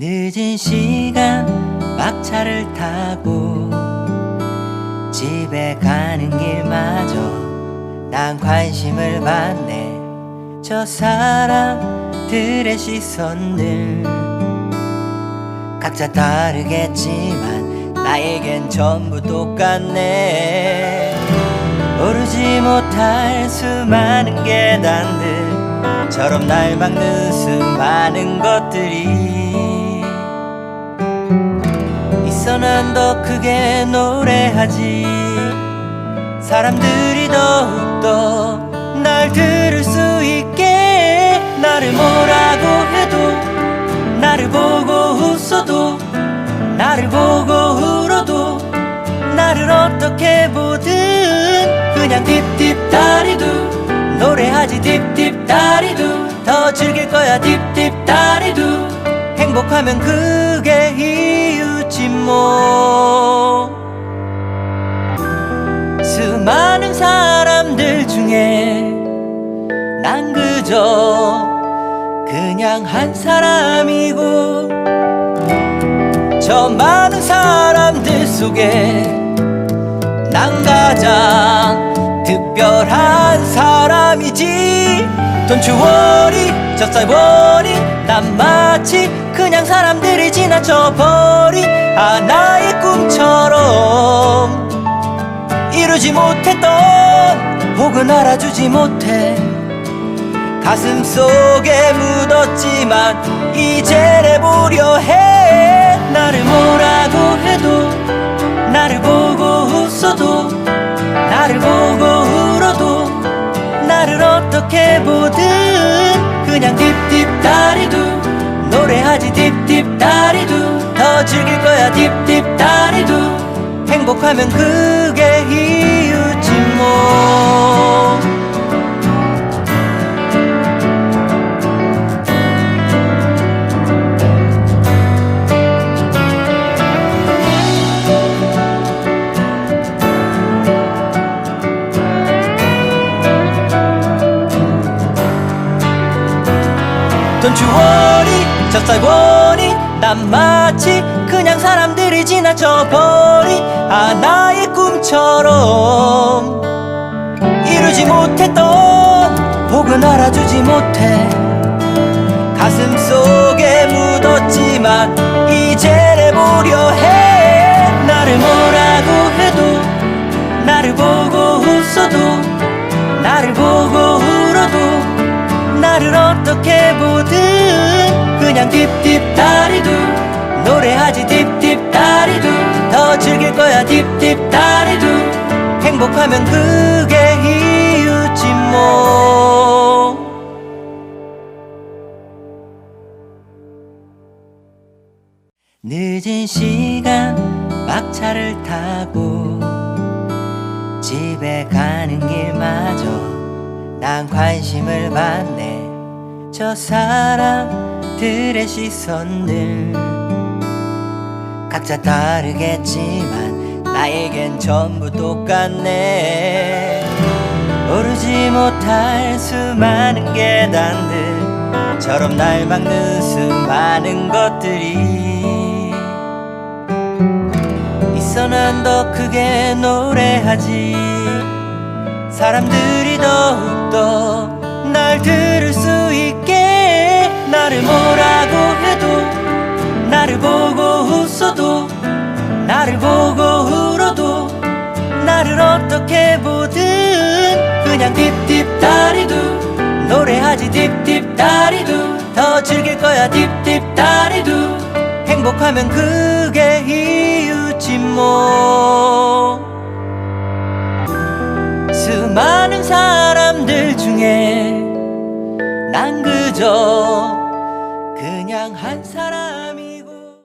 늦은 시간 막차를 타고 집에 가는 길마저 난 관심을 받네. 저 사람들의 시선들 각자 다르겠지만 나에겐 전부 똑같네. 오르지 못할 수많은 계단들 처럼 날 막는 수많은 것들이 있어 난더 크게 노래하지. 사람들이 더욱더 날 들을 수 있게 나를 뭐라고 해도 나를 보고 웃어도 나를 보고 울어도 나를 어떻게 보든 그냥 딥딥 다리도 노래하지 딥딥 다리도 더 즐길 거야 딥딥 다리도. 행복하면 그게 이 유지 뭐. 수많은 사람들 중에 난 그저 그냥 한 사람이고 저 많은 사람들 속에 난 가장 특별한 사람이지. Don't you worry, just I worry 난 마치 그냥 사람들이 지 나쳐버린 하나의 꿈처럼 이루지 못했던 혹은 알아주지 못해 가슴 속에 묻었지만 이제 내보려 해. 나를 뭐라고 해도 나를 보고 웃어도 나를 보고 울어도 나를 어떻게 보든 그냥 즐길 거야 딥딥 다리도 행복하면 그게 이유지 뭐 Don't you worry, just I worry 난 마치 그냥 사람들이 지나쳐버린 하나의 꿈처럼. 이루지 못했던 혹은 알아주지 못해. 가슴 속에 묻었지만 이제 내보려 해. 나를 뭐라고 해도 나를 보고 웃어도 나를 보고 울어도 나를 어떻게 보든 그냥 딥딥 다리도 노래하지 딥딥 다리도 더 즐길 거야 딥딥 다리도. 행복하면 그게 이유지 뭐. 늦은 시간 막차를 타고 집에 가는 길마저 난 관심을 받네. 저 사람들의 시선들 각자 다르겠지만 나에겐 전부 똑같네. 오르지 못할 수많은 계단들처럼 날 막는 수많은 것들이 있어 난 더 크게 노래하지. 사람들이 더욱더 날 들을 수 있게 나를 어떻게 보든 그냥 딥딥다리도 노래하지 딥딥다리도 더 즐길 거야 딥딥다리도 행복하면 그게 이유지 뭐. 수많은 사람들 중에 난 그저 그냥 한 사람